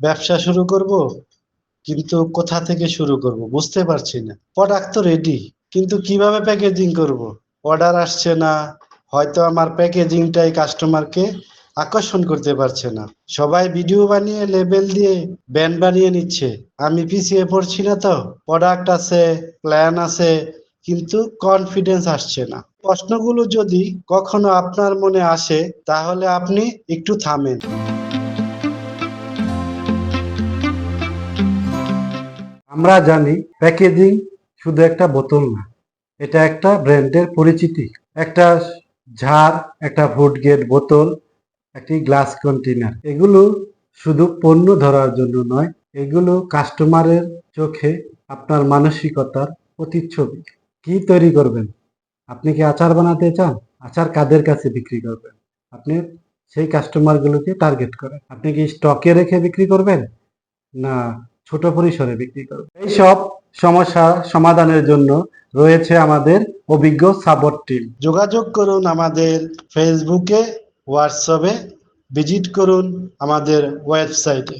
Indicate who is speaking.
Speaker 1: ব্যবসা শুরু করব, কিন্তু কোথা থেকে শুরু করব বুঝতে পারছি না। প্রোডাক্ট তো রেডি কিন্তু কীভাবে প্যাকেজিং করব? অর্ডার আসছে না, হয়তো আমার প্যাকেজিংটাই কাস্টমারকে আকর্ষণ করতে পারছে না। সবাই ভিডিও বানিয়ে লেবেল দিয়ে ব্যান্ড বানিয়ে নিচ্ছে। আমি পিছিয়ে পড়ছি না তো প্রোডাক্ট আছে প্ল্যান আছে, কিন্তু কনফিডেন্স আসছে না। প্রশ্নগুলো যদি কখনো আপনার মনে আসে, তাহলে আপনি একটু থামেন। আমরা জানি প্যাকেজিং শুধু একটা বোতল না, এটা একটা ব্র্যান্ডের পরিচিতি। একটা ঝাড়, একটা ফুড গেট বোতল, একটি গ্লাস কন্টেনার এগুলো শুধু পণ্য ধরার জন্য নয়, এগুলো কাস্টমারের চোখে আপনার মানসিকতার প্রতিচ্ছবি। কি তৈরি করবেন? আপনি কি আচার বানাতে চান? আচার কাদের কাছে বিক্রি করবেন? আপনি সেই কাস্টমারগুলোকে টার্গেট করেন। আপনি কি স্টকে রেখে বিক্রি করবেন? না ছোট পরিসরে বিক্রি করবেন এইসব সমস্যা সমাধানের জন্য রয়েছে আমাদের অভিজ্ঞ সাপোর্ট টিম। যোগাযোগ করুন আমাদের ফেসবুকে হোয়াটসঅ্যাপে ভিজিট করুন আমাদের ওয়েবসাইটে।